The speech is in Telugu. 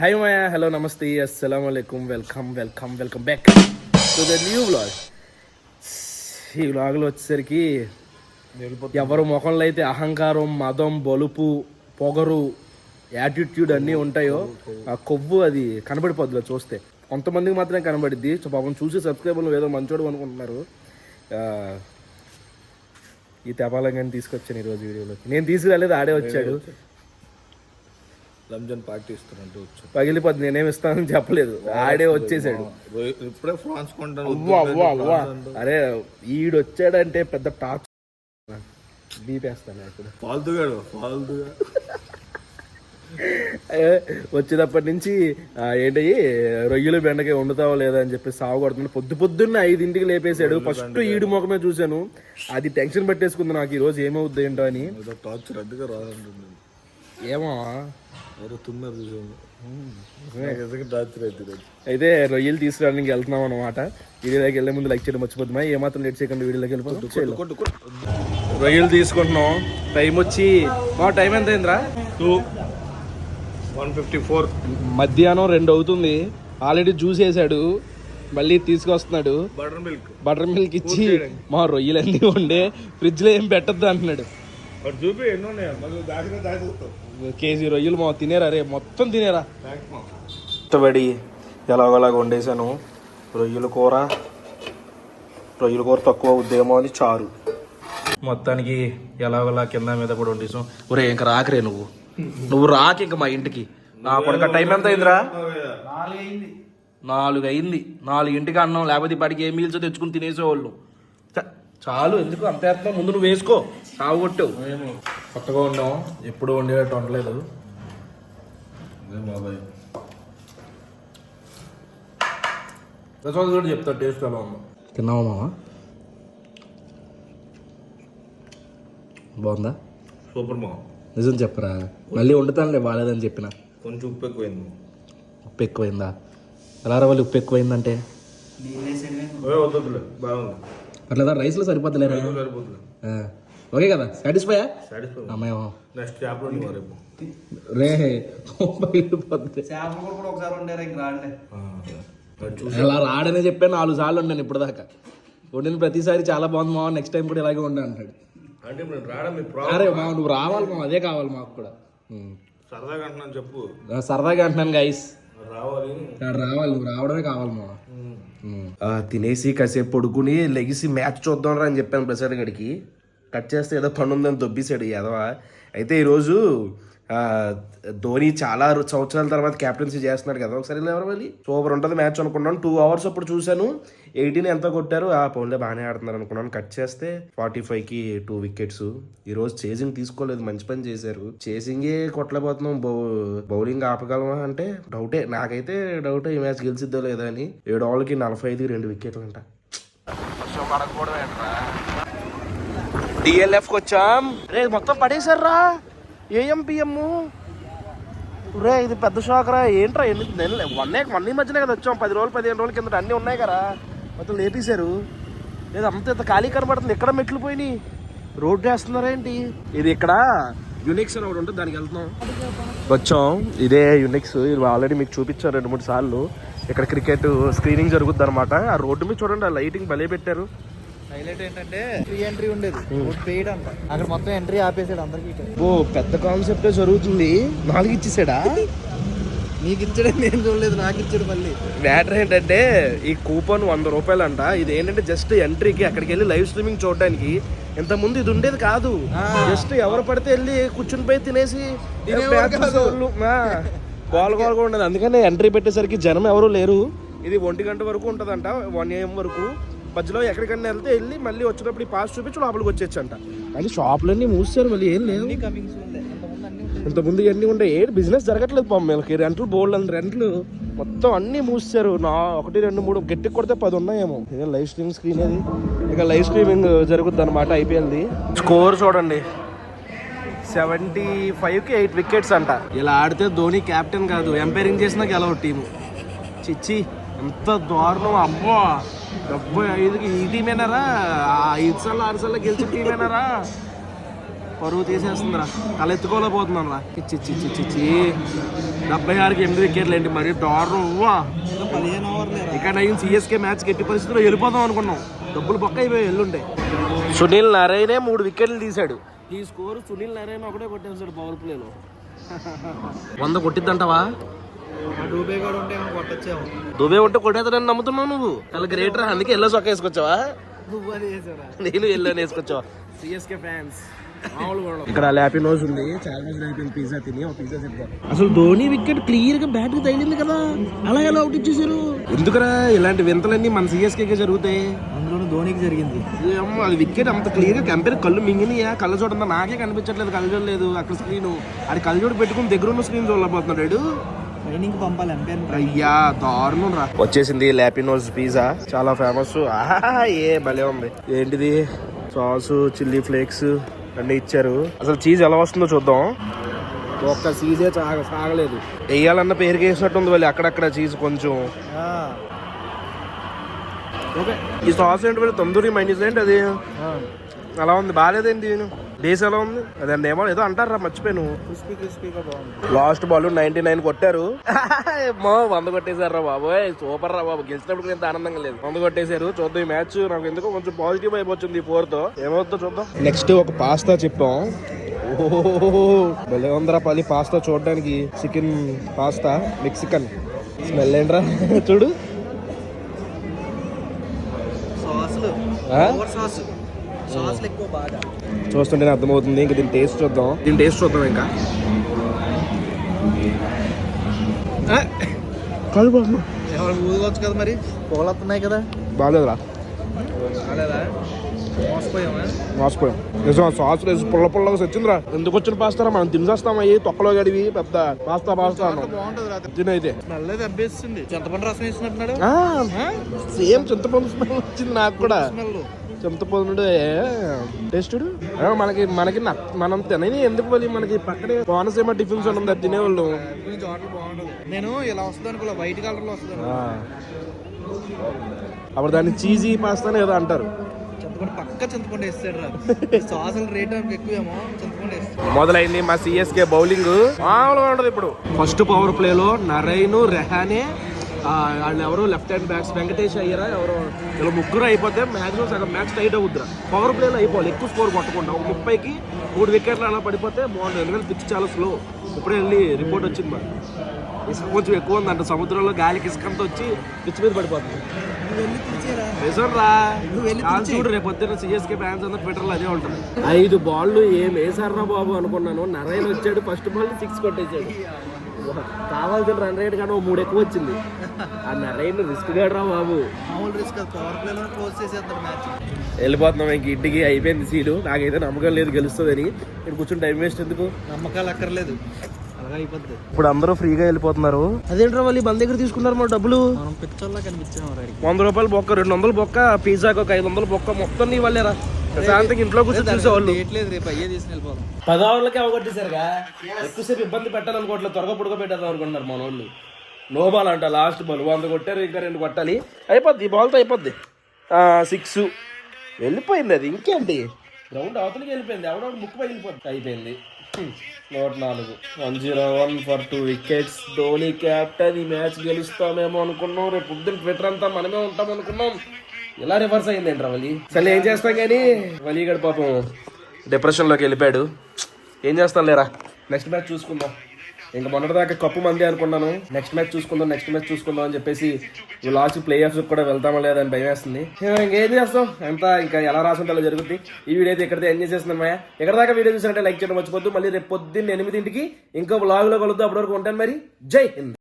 హాయ్ మాయా హలో నమస్తే అస్సలం అయికం welcome welcome welcome back to the new blog ఈ బ్లాగ్లో వచ్చేసరికి ఎవరు ముఖంలో అయితే అహంకారం మదం బలుపు పొగరు యాటిట్యూడ్ అన్నీ ఉంటాయో ఆ కొవ్వు అది కనబడిపోద్ది చూస్తే. కొంతమందికి మాత్రమే కనబడిద్ది. సో పాపం చూసి సబ్స్క్రైబర్లు ఏదో మంచోడు అనుకుంటున్నారు. ఈ తెపాలం కానీ తీసుకొచ్చాను ఈరోజు వీడియోలోకి. నేను తీసుకురాలేదు ఆడే వచ్చాడు. రంజాన్ పార్టీ ఇస్తున్నట్టు వచ్చు పగిలిపోద్ది నేనేమి ఇస్తానని చెప్పలేదు. ఆడే వచ్చేసాడు. ఇప్పుడే ఫ్రాన్స్ కొంటాను. అరే ఈడు వచ్చాడంటే పెద్ద టాక్ బీపేస్తాను ఇప్పుడు. ఫాల్తుగాడు ఫాల్తుగా. వచ్చేటప్పటి నుంచి ఏంటయ్యి రొయ్యలు బెండకాయ వండుతావో లేదా అని చెప్పి సాగు కొడుతున్నాడు. పొద్దు పొద్దున్న ఐదింటికి లేపేశాడు. ఫస్ట్ ఈడు ముఖమే చూశాను. అది టెన్షన్ పెట్టేసుకుంది నాకు. ఈ రోజు ఏమవుద్ది ఏంటో అని. టార్చర్ అడ్డుగా రాదంటుంది. ఏమో. అయితే రొయ్యలు తీసుకురావడానికి వెళ్తున్నాం అనమాట వీడియోలోకి వెళ్ళే ముందు లైక్ చేయడం మర్చిపోతున్నా ఏమాత్రం లేట్ చేయకుండా వీడియోలోకి వెళ్ళిపోతాం కొట్టు కొట్టు రొయ్యలు తీసుకుంటున్నాం. టైం వచ్చి మా టైం ఎంత అయిందిరా టూ. One fifty four. మధ్యాహ్నం రెండు అవుతుంది. ఆల్రెడీ జ్యూస్ వేసాడు. మళ్ళీ తీసుకొస్తున్నాడు. Butter milk. బటర్ మిల్క్ ఇచ్చి మా రొయ్యలన్నీ ఉండే ఫ్రిడ్జ్లో ఏం పెట్టద్దు అంటున్నాడు. చూపి ఎన్ని కేజీ రొయ్యలు మా తినేరా రే మొత్తం తినేరా. కష్టపడి ఎలాగోలాగ వండేసాను రొయ్యల కూర రొయ్యల కూర తక్కువ ఉద్దేమో అని చారు. మొత్తానికి ఎలాగోలా కింద మీద కూడా వండేసాం ఒరే ఇంక రాకరే నువ్వు. నువ్వు రాక ఇంక మా ఇంటికి. నా కొడుక టైం ఎంత అయిందిరా? నాలుగు అయింది నాలుగు ఇంటికి అన్నం లేకపోతే ఇప్పటికి ఏ మీల్స్ తెచ్చుకుని తినేసేవాళ్ళు. చ- చాలు ఎందుకు అంత ముందు నువ్వు వేసుకో. సాగు కొట్టావు కొత్తగా వండాం ఎప్పుడు వండేటట్టు వండలేదు. బాబాయ్. ప్రసాద్ కూడా చెప్తా టేస్ట్ ఎలా ఉందో. తిన్నావా మామ బాగుందా? సూపర్ మా నిజం చెప్పరా మళ్ళీ వండుతానులే బాగాలేదని చెప్పిన. కొంచెం ఉప్పు ఎక్కువైంది ఉప్పు ఎక్కువైందా? ఎలా రవ్వాలి ఉప్పు ఎక్కువైందంటే? అట్లా రైస్లో సరిపోద్దులేరా? సరిపోతుంది ఆ, ఓకే కదా? సాటిస్ఫై అమ్మాయి నెక్స్ట్ చేపలు వండి రేపు. రే బయలుపోద్ది అలా రాడనే చెప్పాను నాలుగు సార్లు ఉండాను ఇప్పుడు దాకా వండిన ప్రతిసారి చాలా బాగుంది మామ నెక్స్ట్ టైం కూడా ఇలాగే ఉండా అంటాడు. అంటే ఇప్పుడు రావడం మీ అరే మామ నువ్వు రావాలి మామ అదే కావాలి మాకు కూడా. సరదాగా అంటున్నాను చెప్పు. సరదాగా అంటున్నాను గైస్ రావాలి. రావాలి నువ్వు రావడమే కావాలి మామ తినేసి కాసేపు పడుకుని లెగిసి మ్యాచ్ చూద్దాం రా అని చెప్పాను ప్రసాద్ గడికి కట్ చేస్తే ఏదో పని ఉందని దొబ్బేశాడు యదవా. అయితే ఈరోజు ధోని చాలా సంవత్సరాల తర్వాత క్యాప్టెన్సీ చేస్తున్నాడు కదా. ఒకసారి ఎవరు మళ్ళీ సూపర్ ఉంటుంది మ్యాచ్ అనుకున్నాను. టూ అవర్స్ అప్పుడు చూశాను. ఎయిటీన్ ఎంత కొట్టారు? ఆ పౌన్లే బాగానే ఆడుతున్నారు అనుకున్నాను. కట్ చేస్తే ఫార్టీ ఫైవ్కి టూ వికెట్స్. ఈరోజు చేసింగ్ తీసుకోలేదు. మంచి పని చేశారు. చేసింగే కొట్టలేకపోతున్నాం. బౌ బౌలింగ్ ఆపగలమా అంటే డౌటే. నాకైతే డౌటే ఈ మ్యాచ్ గెలిచిద్దో లేదా అని. ఏడు ఓవర్లకి నలభై ఐదు రెండు వికెట్లు అంట. డిఎల్ఎఫ్కి వచ్చాం రే మొత్తం పడేశారా ఏఎం పిఎం రే ఇది పెద్ద షాక్ రా. ఏంట్రా ఎన్ని నెలలు వన్ వన్ మధ్యనే కదా వచ్చాం. పది రోజులు పదిహేను రోజుల కింద అన్నీ ఉన్నాయి కదా. మొత్తం లేపేశారు. లేదు అంత ఇంత ఖాళీ కనబడుతుంది. ఎక్కడ మెట్లు పోయినాయి? రోడ్ వేస్తున్నారా ఏంటి? ఇది ఇక్కడ. యునిక్స్ అని ఒకటి ఉంటుంది దానికి వెళ్తున్నాం. వచ్చాం. ఇదే యునిక్స్ ఇది ఆల్రెడీ మీకు చూపించారు రెండు మూడు సార్లు. ఇక్కడ క్రికెట్ స్క్రీనింగ్ జరుగుద్ది అనమాట. ఆ రోడ్డు మీద చూడండి ఆ లైటింగ్ భలే పెట్టారు. హైలైట్ ఏంటంటే ఫ్రీ ఎంట్రీ ఉండేది. పెయిడ్ అంట. అక్కడ మొత్తం ఎంట్రీ ఆపేసాడు అందరికి ఓ పెద్ద కాన్సెప్టే జరుగుతుంది. నాలుగు ఇచ్చేసాడా? నీకు ఇచ్చాడు నేను చూడలేదు నాకు ఇచ్చాడు మళ్ళీ. మ్యాటర్ ఏంటంటే ఈ కూపన్ వంద రూపాయలు అంట ఇది ఏంటంటే జస్ట్ ఎంట్రీకి అక్కడికి వెళ్ళి లైవ్ స్ట్రీమింగ్ చూడడానికి. ఇంత ముందు ఇది ఉండేది కాదు. జస్ట్ ఎవరు పడితే వెళ్ళి కూర్చుని పోయి తినేసి గోల గోలగా ఉండదు. అందుకనే ఎంట్రీ పెట్టేసరికి జనం ఎవరు లేరు. ఇది ఒంటి గంట వరకు ఉంటుందంట వన్ ఏఎం వరకు. మధ్యలో ఎక్కడికన్నా వెళ్తే వెళ్ళి మళ్ళీ వచ్చినప్పుడు ఈ పాస్ చూపించి లోపలికి వచ్చేచ్చంట కానీ షాపులన్నీ మూసారు మళ్ళీ ఏం లేవు కమింగ్స్ ఉండే అంతకుముందు అన్ని ఇంత ముందు ఇవన్నీ ఉండే ఏ బిజినెస్ జరగట్లేదు పాపం వీళ్ళకి. రెంట్లు బోల్డ్ అని రెంట్లు మొత్తం అన్ని మూసారు నా ఒకటి రెండు మూడు గట్టి కొడితే పది ఉన్నాయేమో. ఇదే లైవ్ స్ట్రీమింగ్ స్క్రీన్ అది. ఇక లైవ్ స్ట్రీమింగ్ జరుగుద్ది అనమాట ఐపీఎల్ది. స్కోర్ చూడండి. సెవెంటీ ఫైవ్కి ఎయిట్ వికెట్స్ అంట. ఇలా ఆడితే ధోని కెప్టెన్ కాదు. ఎంపైరింగ్ చేసినా గెలవు టీము చిచ్చి. ఎంత దారుణం అబ్బో! డెబ్బై ఐదుకి ఈ టీమేనారా? ఐదు సార్లు ఆరు సార్లు గెలిచిన టీమేనారా? పరువు తీసేస్తుందిరా. తల ఎత్తుకోలేకపోతున్నాను రా. చిచ్చి చిచ్చి చిచ్చి డెబ్బై ఆరుకి ఎనిమిది వికెట్లు ఏంటి? మరి దారుణం. ఓవర్లే ఇక్కడ అయిన సిఎస్కే మ్యాచ్ గట్టి పరిస్థితిలో వెళ్ళిపోదాం అనుకున్నాం. డబ్బులు పక్క అయిపోయి ఎల్లుండే. సునీల్ నారాయణే మూడు వికెట్లు తీశాడు. ఈ స్కోర్ సునీల్ నారాయణ ఒకటే కొట్టేశాడు పవర్ ప్లేలో వంద కొట్టిద్దంటావా? దుబే ఉంటే కొట్టేస్తాడని నమ్ముతున్నావు నువ్వు? చాలా గ్రేటర్ అందుకే ఎల్లో సొక్క వేసుకొచ్చావా? నేను ఎల్లో వేసుకొచ్చావా? సిఎస్కే ఫ్యాన్స్ ఇక్కడ లాపినోస్ ఉంది. చాలా రోజులు అయిపోయింది పిజ్జా తిని ఒక పిజ్జా తింటాం అసలు ధోని వికెట్ క్లియర్గా బ్యాట్కి తగిలింది కదా. అలా ఎలా అవుట్ ఇచ్చేసారు ఎందుకురా ఇలాంటి వింతలన్నీ మన సిఎస్కే జరుగుతాయి? అందులోనూ ధోనికి జరిగింది. అది వికెట్ అంత క్లియర్గా కంపేర్ కళ్ళు మింగినాయా? కళ్ళు చూడంతా నాకే కనిపించట్లేదు కళ్ళు చూడలేదు అక్కడ స్క్రీన్ అది కళ్ళు చూడు పెట్టుకుని దగ్గర ఉన్న స్క్రీన్ చూడలేకపోతున్నాడు ట్రైనింగ్ పంపాలి అయ్యా దారుణం రా. వచ్చేసింది లాపినోస్ పిజ్జా. చాలా ఫేమస్ ఆహా ఏ భలే ఉంది. ఏంటిది? సాస్ చిల్లీ ఫ్లేక్స్ అన్ని ఇచ్చారు. అసలు చీజ్ ఎలా వస్తుందో చూద్దాం. ఒక్క చీజే సాగ సాగలేదు వేయాలన్న పేరుకి వేసినట్టుంది వాళ్ళు అక్కడక్కడ చీజ్ కొంచెం. ఓకే ఈ సాస్ ఏంటి వీళ్ళు తందూరి మైనీస్ ఏంటి అది? అలా ఉంది బాగాలేదేంటి? ఎలా ఉంది? అదే ఏమో ఏదో అంటారా మర్చిపోయాను. క్రిస్పీ క్రిస్పీగా బాగుంది. లాస్ట్ బాల్ నైన్టీ నైన్ కొట్టారు. వంద కొట్టేశారు రా బాబోయ్. సూపర్ రా బాబు. గెలిచినప్పుడు ఎంత ఆనందంగా లేదు. వంద కొట్టేశారు. చూద్దాం ఈ మ్యాచ్. నాకు ఎందుకో కొంచెం పాజిటివ్ అయిపోతుంది ఈ ఫోర్తో ఏమవుతుందో చూద్దాం. నెక్స్ట్ ఒక పాస్తా చెప్పాం. ఓహో భలే ఉందిరా పల్లి పాస్తా చూడడానికి. Chicken pasta Mexican. స్మెల్ ఏంట్రా? చూడు. సాసులు ఆ? సాస్ ఎక్కువ బాగా. చూస్తుంటేనే అర్థమవుతుంది. ఇంకా దీని టేస్ట్ చూద్దాం. దీని టేస్ట్ చూద్దాం ఇంకా. కాదు బాబు ఎవరు ఊదుకోవచ్చు కదా మరి? పొగలు వస్తున్నాయి కదా. బాగాలేదురా. మోసపోయామా మోసపోయాం. నిజం సాస్ వేసి పుల్ల పుల్లగా వచ్చిందిరా ఎందుకు వచ్చిన పాస్తారా మనం తినేస్తాం అయ్యి తొక్కలో గడివి? పెద్ద పాస్తా పాస్తా తినైతే నల్లది అబ్బేస్తుంది చింతపండు రసం వేసినట్టున్నాడు. సేమ్ చింతపండు స్మెల్ వచ్చింది నాకు కూడా. చింతపండు టేస్ట్ మనకి మనకి మనం తినని ఎందుకు మళ్ళీ మనకి పక్కనే కోనసీమ టిఫిన్స్ ఉంది అది తినేవాళ్ళు. నేను ఇలా వస్తుంది అనుకో వైట్ కలర్లో వస్తుంది. అప్పుడు దాన్ని చీజీ పాస్తానే ఏదో అంటారు. పక్క చింతపండు వేస్తాడు రా సాసుల రేట్ ఎక్కువేమో చింతపండు వేస్తాడు. మొదలైంది మా సిఎస్కే బౌలింగ్. మామూలుగా ఉండదు ఇప్పుడు. ఫస్ట్ పవర్ ప్లేలో నరైన్ రెహానే వాళ్ళు ఎవరు లెఫ్ట్ హ్యాండ్ బ్యాట్స్ వెంకటేష్ అయ్యారా ఎవరు ఇలా ముగ్గురు అయిపోతే మ్యాక్సిమం సగం మ్యాచ్ టైట్ అవుద్దిరా. పవర్ ప్లేలో అయిపోవాలి ఎక్కువ స్కోర్ కొట్టకుండా. ఒక ముప్పైకి మూడు వికెట్లు అలా పడిపోతే బాగుంటుంది ఎందుకంటే పిచ్ చాలా స్లో ఇప్పుడే వెళ్ళి రిపోర్ట్ వచ్చింది మరి ఇసుక కొంచెం ఎక్కువ ఉందంట. సముద్రంలో గాలికి ఇసుకంతా వచ్చి పిచ్ మీద పడిపోతుంది. నువ్వు వెళ్ళి తెచ్చేరా నిజం రా. నువ్వు వెళ్ళి చాలా చూడు రేపు పొద్దున్న సిఎస్కే ఫ్యాన్స్ అందరూ ట్విట్టర్లో అదే ఉంటుంది. ఐదు బాళ్ళు ఏం వేసారా బాబు అనుకున్నాను. నరైన్ వచ్చాడు ఫస్ట్ బాల్ సిక్స్ కొట్టేశాడు. కావాల్సిన రన్ రేట్ కానీ ఓ మూడు ఎక్కువ వచ్చింది. ఆ నరైన్ రిస్క్ రా బాబు. మామూలు రిస్క్ పవర్ ప్లేలో క్లోజ్ చేసేస్తారు మ్యాచ్ వెళ్ళిపోతున్నాం ఇంక ఇంటికి అయిపోయింది సీలు నాకైతే నమ్మకం లేదు గెలుస్తుందని. ఇక్కడ కూర్చొని టైం వేస్ట్ ఎందుకు? నమ్మకాలు అక్కర్లేదు. అలాగే అయిపోద్ది. ఇప్పుడు అందరూ ఫ్రీగా వెళ్ళిపోతున్నారు. అదేంట్రా వాళ్ళు మన దగ్గర తీసుకున్నారు మా డబ్బులు? మనం పిచ్చోళ్ళ కనిపించాము రైడ్ వంద రూపాయలు బొక్క రెండు వందలు బొక్క పిజ్జాకి ఒక ఐదు వందలు బొక్క మొత్తం నీ వాళ్ళేరా ప్రశాంతంగా ఇంట్లో కూర్చొని చూసేవాళ్ళు. లేదు రేపు అయ్యే తీసుకుని వెళ్ళిపోదాం. పదహారులకి అవగొట్టేశారుగా. ఎక్కువసేపు ఇబ్బంది పెట్టాలనుకోవట్లేదు త్వరగా పుడక పెట్టేద్దాం అనుకుంటున్నారు మన వాళ్ళు నో బాల్ అంట లాస్ట్ బాల్ వంద కొట్టారు ఇంకా రెండు కొట్టాలి. అయిపోద్ది ఈ బాల్తో అయిపోద్ది. సిక్స్ వెళ్ళిపోయింది అది ఇంకేంటి? గ్రౌండ్ అవతలకి వెళ్ళిపోయింది ఎవడో ముక్కు పగిలిపోద్ది అయిపోయింది. నూట నాలుగు. One zero one for two wickets Dhoni captain ఈ మ్యాచ్ గెలుస్తామేమో అనుకున్నాం. రేపు పొద్దున్న ట్విట్టర్ అంతా మనమే ఉంటాం అనుకున్నాం. ఇలా రివర్స్ అయింది ఏంట్రా వలి సరే ఏం చేస్తాం కానీ? వలి గడి పాపం డిప్రెషన్లోకి వెళ్ళిపోయాడు. ఏం చేస్తాం లేరా? నెక్స్ట్ మ్యాచ్ చూసుకుందాం. ఇంకా మొన్నటిదాకా కప్పు మంది అనుకున్నాను. నెక్స్ట్ మ్యాచ్ చూసుకుందాం నెక్స్ట్ మ్యాచ్ చూసుకుందాం అని చెప్పేసి లాస్ట్ ప్లే ఆఫ్స్ కూడా వెళ్తామా లేదా అని భయం వేస్తుంది. ఇంకేం చేస్తాం? ఎంత ఇంకా ఎలా రాసుంటే అలా జరుగుద్ది. ఈ వీడియో అయితే ఎక్కడైతే ఎంజాయ్ చేస్తున్నాం మాయా. ఎక్కడ దాకా వీడియో చూసినట్టే లైక్ చేయడం మర్చిపోద్దు మళ్ళీ రేపు పొద్దున్న ఎనిమిదింటికి ఇంకో బ్లాగ్లో కలుద్దాం. అప్పటి వరకు ఉంటాను మరి. జై హింద్.